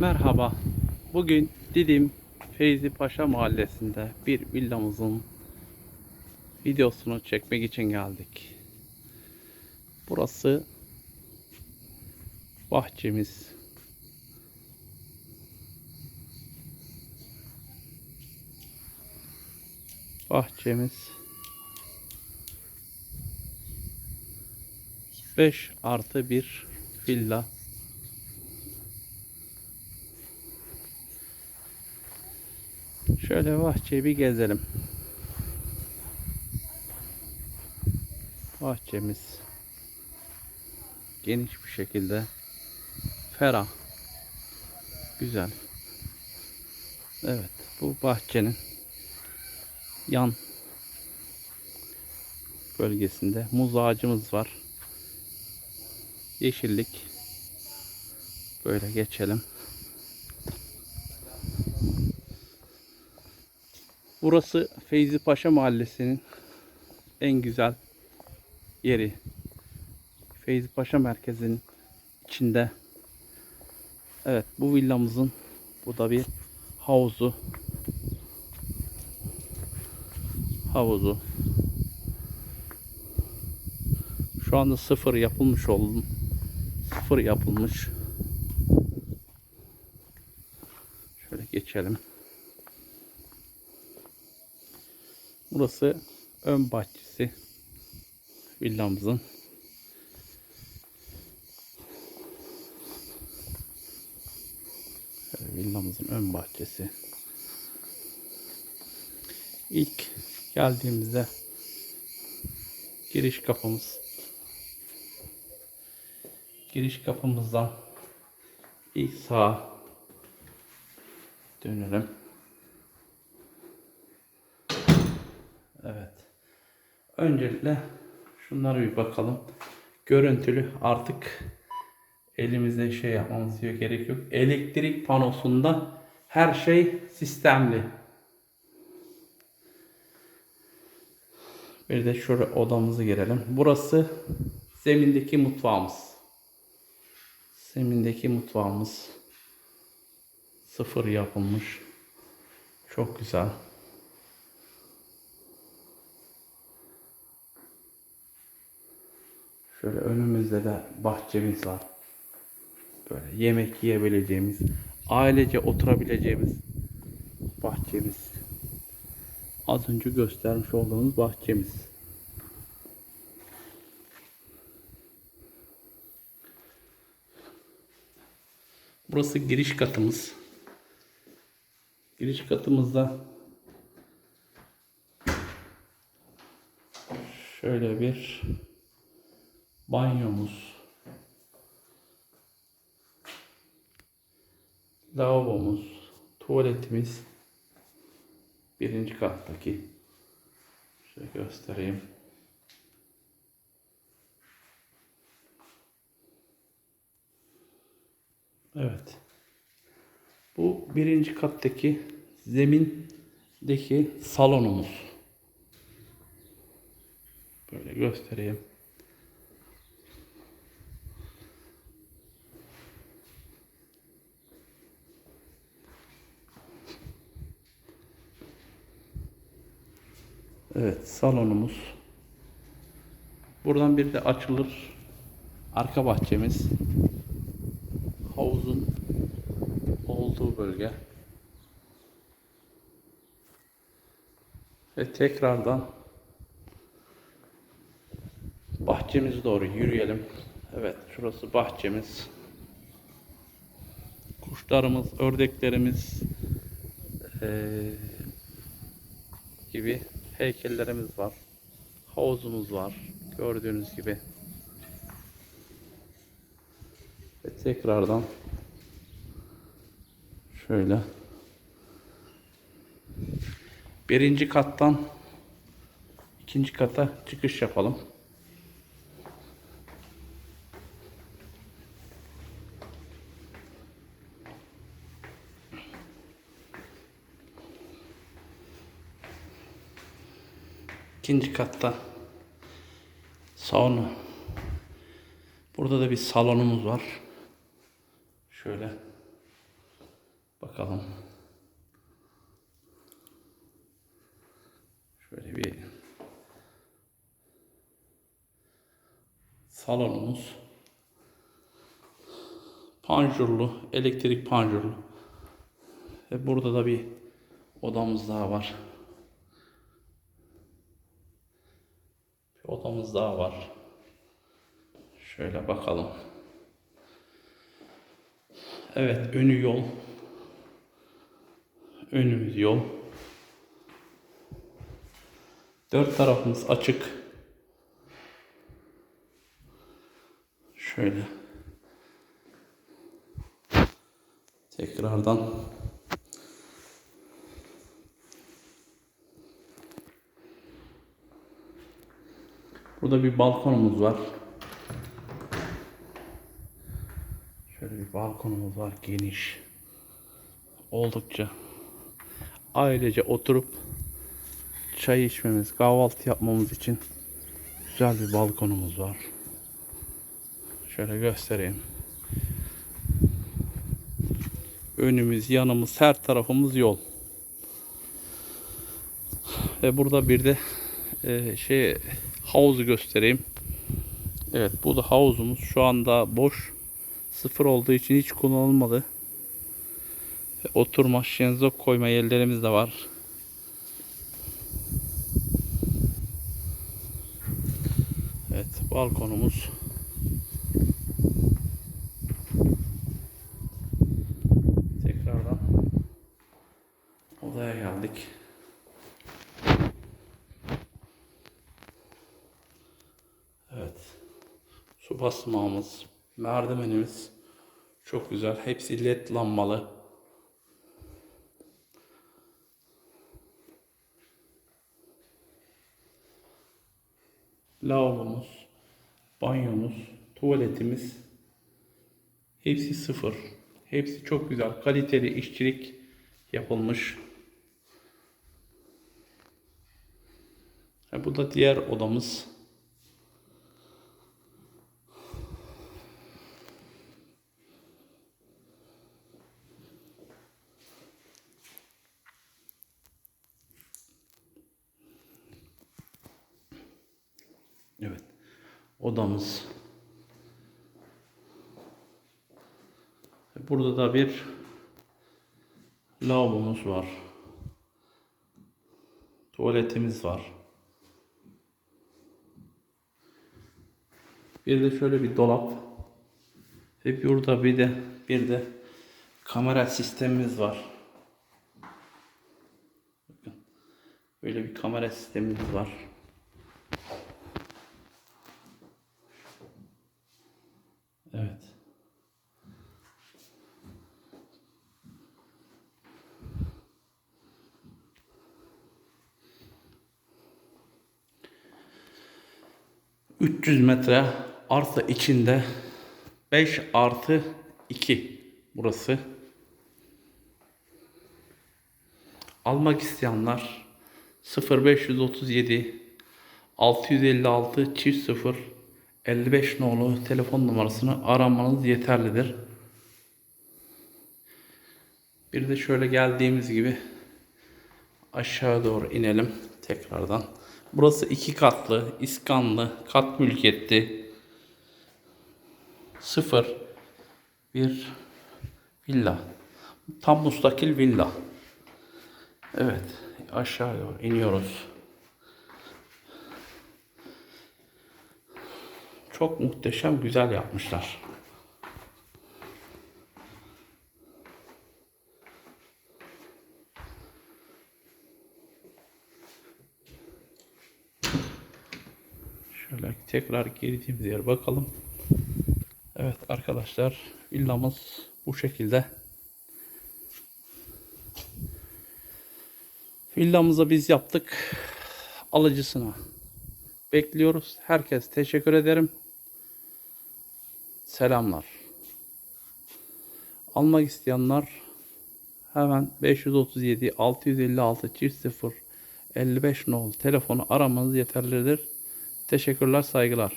Merhaba. Bugün Didim Feyzi Paşa Mahallesi'nde bir villamızın videosunu çekmek için geldik. Burası bahçemiz. Bahçemiz 5 artı 1 villa. Şöyle bahçeyi bir gezelim. Bahçemiz geniş bir şekilde ferah güzel. Evet bu bahçenin yan bölgesinde muz ağacımız var. Yeşillik. Böyle geçelim. Burası Feyzi Paşa Mahallesi'nin en güzel yeri. Feyzi Paşa merkezinin içinde. Evet bu villamızın bu da bir havuzu. Havuzu. Şu anda sıfır yapılmış oldum. Sıfır yapılmış. Şöyle geçelim. Burası ön bahçesi villamızın. Villamızın ön bahçesi. İlk geldiğimizde giriş kapımız. Giriş kapımızdan ilk sağa dönelim. Evet. Öncelikle şunlara bir bakalım. Görüntülü artık elimizde şey yapmamız gerek yok. Elektrik panosunda her şey sistemli. Bir de şuraya odamızı girelim. Burası zemindeki mutfağımız. Zemindeki mutfağımız sıfır yapılmış. Çok güzel. Şöyle önümüzde de bahçemiz var. Böyle yemek yiyebileceğimiz, ailece oturabileceğimiz bahçemiz. Az önce göstermiş olduğumuz bahçemiz. Burası giriş katımız. Giriş katımızda şöyle bir banyomuz, lavabomuz, tuvaletimiz birinci kattaki. Şöyle göstereyim. Evet. Bu birinci kattaki zemindeki salonumuz. Böyle göstereyim. Evet salonumuz. Buradan bir de açılır. Arka bahçemiz. Havuzun olduğu bölge. Ve tekrardan bahçemize doğru yürüyelim. Evet şurası bahçemiz. Kuşlarımız, ördeklerimiz eee, gibi heykellerimiz var. Havuzumuz var. Gördüğünüz gibi. Ve tekrardan şöyle birinci kattan ikinci kata çıkış yapalım. İkinci katta sauna. Burada da bir salonumuz var. Şöyle. Bakalım. Şöyle bir salonumuz. Panjurlu, elektrik panjurlu. Ve burada da bir odamız daha var. Odamız daha var. Şöyle bakalım. Evet, önü yol. Önümüz yol. Dört tarafımız açık. Şöyle. Tekrardan Burada bir balkonumuz var. Şöyle bir balkonumuz var geniş. Oldukça ailece oturup çay içmemiz, kahvaltı yapmamız için güzel bir balkonumuz var. Şöyle göstereyim. Önümüz, yanımız, her tarafımız yol. Ve burada bir de e, şey havuzu göstereyim. Evet bu da havuzumuz. Şu anda boş. Sıfır olduğu için hiç kullanılmadı. Oturma, şenzok koyma yerlerimiz de var. Evet balkonumuz. Tekrardan odaya geldik. Evet. Su basmağımız, merdivenimiz çok güzel. Hepsi led lambalı. Lavabomuz, banyomuz, tuvaletimiz hepsi sıfır. Hepsi çok güzel. Kaliteli işçilik yapılmış. Bu da diğer odamız. Evet. Odamız. Burada da bir lavabomuz var. Tuvaletimiz var. Bir de şöyle bir dolap. Ve burada bir de bir de kamera sistemimiz var. Böyle bir kamera sistemimiz var. Evet. ...300 metre arsa içinde 5 artı 2 burası. Almak isteyenler 0537 656 çift 0 55 nolu telefon numarasını aramanız yeterlidir. Bir de şöyle geldiğimiz gibi aşağı doğru inelim tekrardan. Burası iki katlı, iskanlı, kat mülkiyetli. Sıfır bir villa. Tam mustakil villa. Evet, aşağı iniyoruz. Çok muhteşem, güzel yapmışlar. Şöyle tekrar girdiğimiz yere bakalım. Evet arkadaşlar, villamız bu şekilde. Villamızı biz yaptık. Alıcısına bekliyoruz. Herkes teşekkür ederim. Selamlar. Almak isteyenler hemen 537 656 çift 0 55 nol telefonu aramanız yeterlidir. Teşekkürler, saygılar.